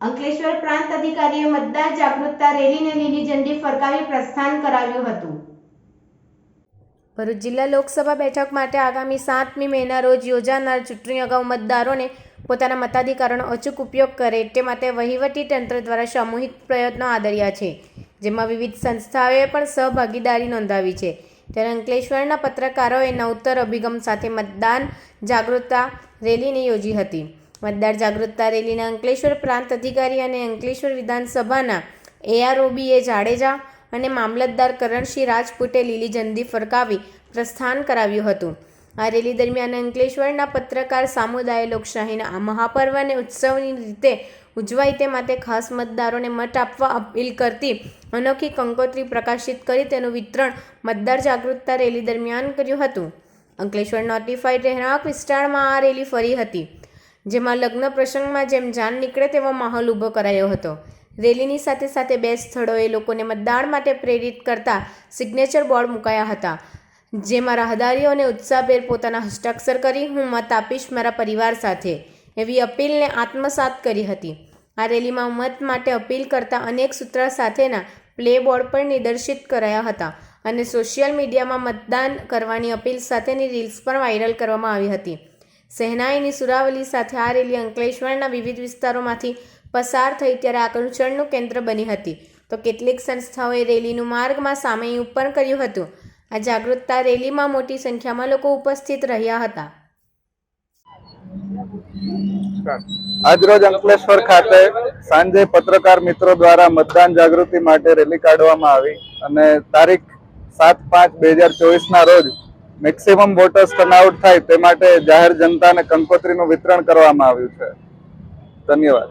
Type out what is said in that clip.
અંકલેશ્વર પ્રાંત અધિકારીએ મતદાર જાગૃતતા રેલીને લીલી ઝંડી ફરકાવી પ્રસ્થાન કરાવ્યું હતું. ભરૂચ જિલ્લા લોકસભા બેઠક માટે આગામી સાતમી મેના રોજ યોજાનાર ચૂંટણી અગાઉ મતદારોને પોતાના મતાધિકારોનો અચૂક ઉપયોગ કરે તે માટે વહીવટી તંત્ર દ્વારા સામૂહિક પ્રયત્નો આદર્યા છે, જેમાં વિવિધ સંસ્થાઓએ પણ સહભાગીદારી નોંધાવી છે. ત્યારે અંકલેશ્વરના પત્રકારોએ નવતર અભિગમ સાથે મતદાન જાગૃતતા રેલીને યોજી હતી. મતદાર જાગૃતતા રેલીના અંકલેશ્વર પ્રાંત અધિકારી અને અંકલેશ્વર વિધાનસભાના એઆરઓબીએ જાડેજા અને મામલતદાર કરણસિંહ રાજપૂતે લીલી ઝંડી ફરકાવી પ્રસ્થાન કરાવ્યું હતું. આ રેલી દરમિયાન અંકલેશ્વરના પત્રકાર સામુદાય લોકશાહીના આ મહાપર્વને ઉત્સવની રીતે ઉજવાય તે માટે ખાસ મતદારોને મત આપવા અપીલ કરતી અનોખી કંકોત્રી પ્રકાશિત કરી તેનું વિતરણ મતદાર જાગૃતતા રેલી દરમિયાન કર્યું હતું. અંકલેશ્વર નોટિફાઈડ રહેણાંક વિસ્તારમાં આ રેલી ફરી હતી. જેમાં લગ્ન પ્રસંગમાં જેમ જાન નીકળે તેવો માહોલ ઊભો કરાયો હતો. રેલીની સાથે સાથે બે સ્થળોએ લોકોને મતદાન માટે પ્રેરિત કરતા સિગ્નેચર બોર્ડ મુકાયા હતા. જેમાં રાહદારીઓને ઉત્સાહભેર પોતાના હસ્તાક્ષર કરી, હું મત આપીશ મારા પરિવાર સાથે. એવી અપીલને આત્મસાત કરી હતી. આ રેલીમાં મત માટે અપીલ કરતા અનેક સૂત્ર સાથેના પ્લે બોર્ડ પણ નિદર્શિત કરાયા હતા અને સોશિયલ મીડિયામાં મતદાન કરવાની અપીલ સાથેની રીલ્સ પણ વાયરલ કરવામાં આવી હતી. સહેનાઈની સુરાવલી સાથે આ રેલી અંકલેશ્વરના વિવિધ વિસ્તારોમાંથી પસાર થઈ ત્યારે આકર્ષણનું કેન્દ્ર બની હતી. તો કેટલીક સંસ્થાઓએ રેલીનું માર્ગમાં સામયિક પણ કર્યું હતું. આ જાગૃતતા રેલીમાં મોટી સંખ્યામાં લોકો ઉપસ્થિત રહ્યા હતા. આજરોજ અંકલેશ્વર ખાતે સાંજે પત્રકાર મિત્રો દ્વારા મતદાન જાગૃતિ માટે રેલી કાઢવામાં આવી અને તારીખ સાત પાંચ બે હજાર ચોવીસના રોજ મેક્સિમમ વોટર્સ ટર્નઆઉટ થાય તે માટે જાહેર જનતાને કંકોત્રીનું વિતરણ કરવામાં આવ્યું છે. ધન્યવાદ.